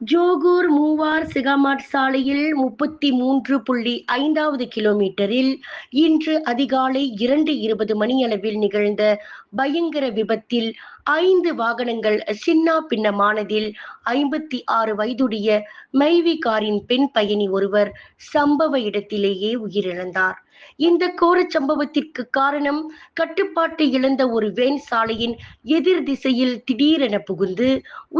Johor Muar Segamat சாலையில் முப்பத்தி மூன்று புள்ளி ஐந்தாவது கிலோமீட்டரில் இன்று அதிகாலை இரண்டு இருபது மணியளவில் நிகழ்ந்த பயங்கர விபத்தில் ஐந்து வாகனங்கள் சின்னா பின்னமானதில் ஐம்பத்தி ஆறு வயதுடைய மைவி காரின் பெண் பயணி ஒருவர் சம்பவ இடத்திலேயே உயிரிழந்தார். இந்த கோர சம்பவத்திற்கு காரணம் கட்டுப்பாட்டை இழந்த ஒரு வேன் சாலையின் எதிர் திசையில் திடீரென புகுந்து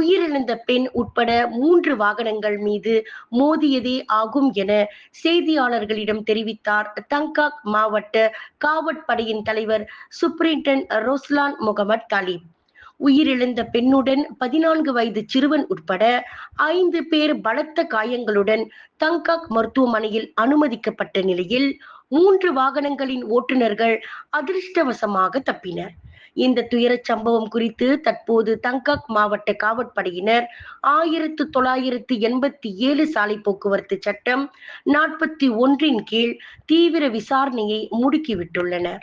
உயிரிழந்த பெண் உட்பட மூன்று வாகனங்கள் மீது மோதியதே ஆகும் என செய்தியாளர்களிடம் தெரிவித்தார் தங்காக் மாவட்ட காவற்படையின் தலைவர் சுப்ரிண்டன் ரோஸ்லான் முகமது தாலிப். உயிரிழந்த பெண்ணுடன் பதினான்கு வயது சிறுவன் உட்பட ஐந்து பேர் பலத்த காயங்களுடன் தங்காக் மருத்துவமனையில் அனுமதிக்கப்பட்ட நிலையில் மூன்று வாகனங்களின் ஓட்டுநர்கள் அதிர்ஷ்டவசமாக தப்பினர். இந்த துயரச் சம்பவம் குறித்து தற்போது தங்காக் மாவட்ட காவற்படையினர் ஆயிரத்து தொள்ளாயிரத்து எண்பத்தி ஏழு சாலை போக்குவரத்து சட்டம் நாற்பத்தி ஒன்றின் கீழ் தீவிர விசாரணையை முடுக்கிவிட்டுள்ளனர்.